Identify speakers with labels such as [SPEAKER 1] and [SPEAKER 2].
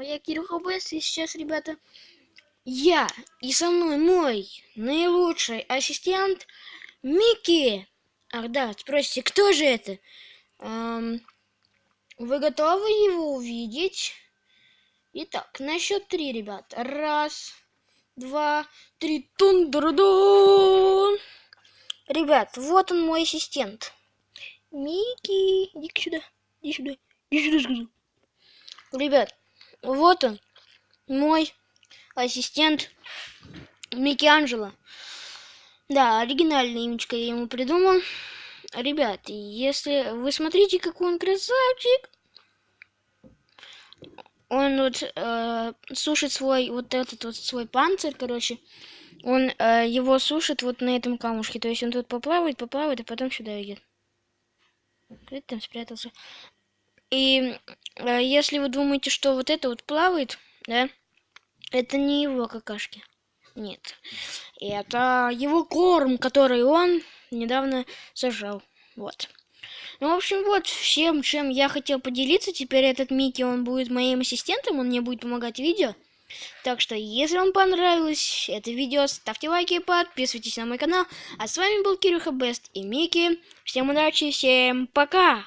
[SPEAKER 1] Я Кирюха Бест, и сейчас, ребята, я и со мной мой наилучший ассистент Микки. Ах да, спросите, кто же это? Эм, вы готовы его увидеть? Итак, на счет три, ребят. Раз, два, три. тун Ребят, вот он мой ассистент. Микки, иди сюда, иди сюда, иди сюда, сказал. Ребят, вот он, мой ассистент Микки Анджело. Да, оригинальное имечко я ему придумал. Ребят, если вы смотрите, какой он красавчик. Он вот э, сушит свой вот этот вот свой панцирь, короче. Он э, его сушит вот на этом камушке. То есть он тут поплавает, поплавает, а потом сюда идет. Ты там спрятался? И э, если вы думаете, что вот это вот плавает, да, это не его какашки. Нет. Это его корм, который он недавно сажал. Вот. Ну, в общем, вот всем, чем я хотел поделиться. Теперь этот Микки, он будет моим ассистентом, он мне будет помогать в видео. Так что, если вам понравилось это видео, ставьте лайки, подписывайтесь на мой канал. А с вами был Кирюха Бест и Микки. Всем удачи, всем пока!